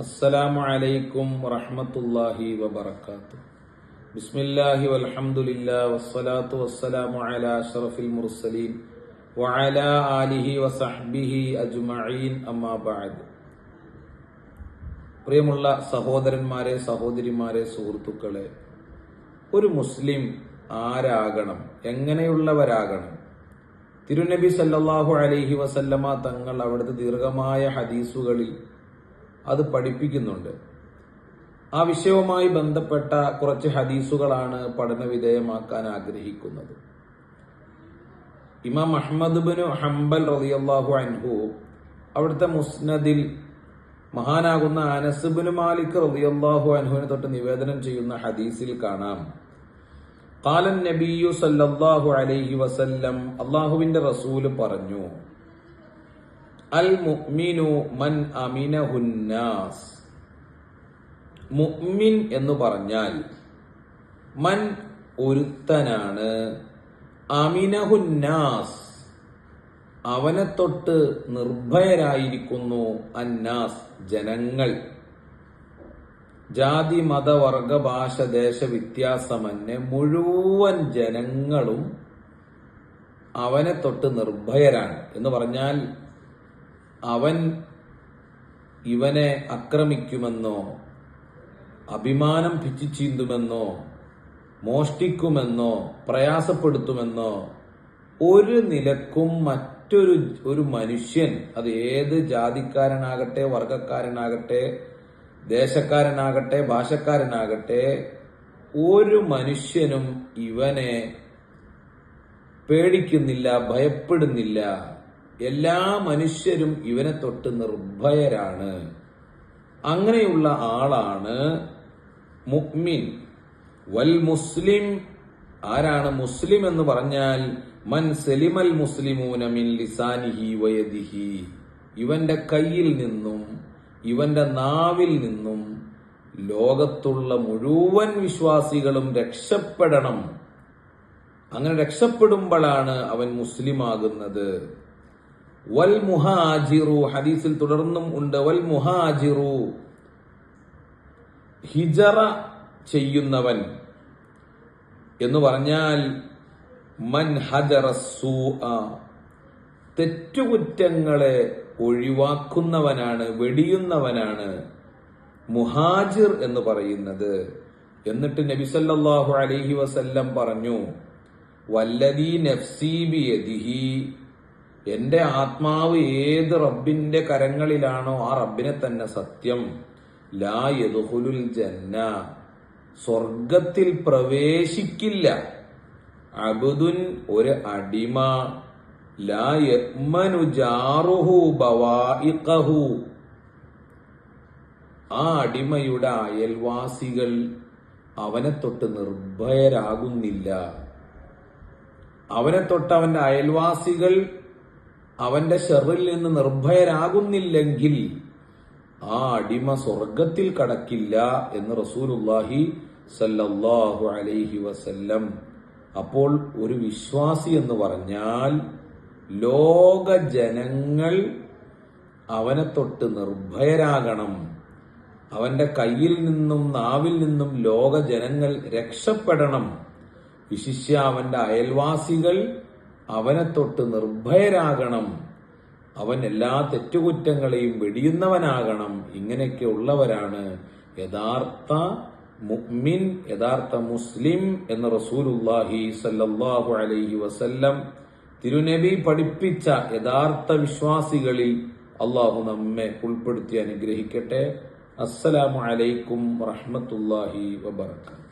അസ്സലാമു അലൈക്കും വറഹ്മത്തുള്ളാഹി വബറകാത്തു. ബിസ്മില്ലാഹി വൽഹംദുലില്ലാ വസ്സലാത്തു വസ്സലാമു അലാ അഷ്റഫിൽ മുർസലീൻ വഅലാ ആലിഹി വസഹ്ബിഹി അജ്മഈൻ അമ്മാ ബഅദ്. പ്രിയമുള്ള സഹോദരന്മാരെ സഹോദരിമാരെ സുഹൃത്തുക്കളെ ഒരു മുസ്ലിം ആരാകണം? എങ്ങനെയുള്ളവരാകണം? തിരുനബി സല്ലാഹു അലൈഹി വസല്ലമ തങ്ങൾ അവിടുത്തെ ദീർഘമായ ഹദീസുകളിൽ അത് പഠിപ്പിക്കുന്നുണ്ട്. ആ വിഷയവുമായി ബന്ധപ്പെട്ട കുറച്ച് ഹദീസുകളാണ് പഠന വിധേയമാക്കാൻ ആഗ്രഹിക്കുന്നത്. ഇമാം അഹമ്മദ് ബിനു ഹംബൽ റളിയല്ലാഹു അൻഹു അവിടുത്തെ മുസ്നദിൽ മഹാനാകുന്ന അനസ് ബിനു മാലിക് റളിയല്ലാഹു അൻഹുവിനെ തൊട്ട് നിവേദനം ചെയ്യുന്ന ഹദീസിൽ കാണാം. കാലൻ നബിയു സല്ലല്ലാഹു അലൈഹി വസല്ലം അള്ളാഹുവിന്റെ റസൂൽ പറഞ്ഞു അൽ മുഅ്മിനു മൻ അമിനഹുന്നാസ് മുഅ്മിൻ എന്ന് പറഞ്ഞാൽ മൻ ഒരുത്തനാണ്. അമിനഹുന്നാസ് അവനെ തൊട്ട് നിർഭയരായിരിക്കുന്നു അന്നാസ് ജനങ്ങൾ. ജാതി മതവർഗ ഭാഷ ദേശ വ്യത്യാസമന്യേ മുഴുവൻ ജനങ്ങളും അവനെ തൊട്ട് നിർഭയരാണ് എന്ന് പറഞ്ഞാൽ അവൻ ഇവനെ ആക്രമിക്കുമെന്നോ അഭിമാനം പിച്ചിച്ചീന്തുമെന്നോ മോഷ്ടിക്കുമെന്നോ പ്രയാസപ്പെടുത്തുമെന്നോ ഒരു നിലക്കും മറ്റൊരു ഒരു മനുഷ്യൻ അത് ഏത് ജാതിക്കാരനാകട്ടെ വർഗക്കാരനാകട്ടെ ദേശക്കാരനാകട്ടെ ഭാഷക്കാരനാകട്ടെ ഒരു മനുഷ്യനും ഇവനെ പേടിക്കുന്നില്ല ഭയപ്പെടുന്നില്ല. എല്ലാ മനുഷ്യരും ഇവനെ തൊട്ട് നിർഭയരാണ്. അങ്ങനെയുള്ള ആളാണ് മുഅ്മിൻ. വൽ മുസ്ലിം ആരാണ് മുസ്ലിം എന്ന് പറഞ്ഞാൽ മൻ സെലിമൽ മുസ്ലിമൂന മിൻ ലിസാനിഹി വയദിഹി. ഇവന്റെ കയ്യിൽ നിന്നും ഇവന്റെ നാവിൽ നിന്നും ലോകത്തുള്ള മുഴുവൻ വിശ്വാസികളും രക്ഷപ്പെടണം. അങ്ങനെ രക്ഷപ്പെടുമ്പോഴാണ് അവൻ മുസ്ലിമാകുന്നത്. വൽ മുഹാജിറു ഹദീസിൽ തുടർന്നും ഉണ്ട് വൽ മുഹാജിറു. ഹിജറ ചെയ്യുന്നവൻ എന്ന് പറഞ്ഞാൽ മൻ ഹജറ തെറ്റുകുറ്റങ്ങളെ ഒഴിവാക്കുന്നവനാണ് വെടിയുന്നവനാണ് മുഹാജിർ എന്ന് പറയുന്നത്. എന്നിട്ട് നബി നബിസല്ലാഹു അലൈഹി വസല്ലം പറഞ്ഞു വല്ലദീ നഫ്സി എന്റെ ആത്മാവ് ഏത് റബ്ബിന്റെ കരങ്ങളിലാണോ ആ റബ്ബിനെ തന്നെ സത്യം. ലാ യദുഹുലുൽ ജന്ന. സ്വർഗത്തിൽ പ്രവേശിക്കില്ല. അബുദുൻ ഒരു അടിമ. ലാ യമനു ജാറുഹു ബവാഇഖഹു. ആ അടിമയുടെ അയൽവാസികൾ അവനെ തൊട്ട് നിർഭയരാകുന്നില്ല. അവനെ തൊട്ട് അവന്റെ അയൽവാസികൾ അവന്റെ ഷെറിൽ നിന്ന് നിർഭയരാകുന്നില്ലെങ്കിൽ ആ അടിമ സ്വർഗത്തിൽ കടക്കില്ല എന്ന് റസൂലുല്ലാഹി സല്ലല്ലാഹു അലൈഹി വസല്ലം അപ്പോൾ ഒരു വിശ്വാസി എന്ന് പറഞ്ഞാൽ ലോക ജനങ്ങൾ അവനെ തൊട്ട് നിർഭയരാകണം. അവന്റെ കയ്യിൽ നിന്നും നാവിൽ നിന്നും ലോക ജനങ്ങൾ രക്ഷപ്പെടണം. വിശിഷ്യ അവന്റെ അയൽവാസികൾ അവനെ തൊട്ട് നിർഭയരാകണം. അവൻ എല്ലാ തെറ്റുകുറ്റങ്ങളെയും വെടിയുന്നവനാകണം. ഇങ്ങനെയൊക്കെ ഉള്ളവരാണ് യഥാർത്ഥ മുഅ്മിൻ യഥാർത്ഥ മുസ്ലിം എന്ന റസൂലുല്ലാഹി സല്ലല്ലാഹു അലൈഹി വസല്ലം തിരുനബി പഠിപ്പിച്ച യഥാർത്ഥ വിശ്വാസികളിൽ അള്ളാഹു നമ്മെ ഉൾപ്പെടുത്തി അനുഗ്രഹിക്കട്ടെ. അസ്സലാമു അലൈക്കും വറഹ്മത്തുള്ളാഹി വബറകാതുഹു.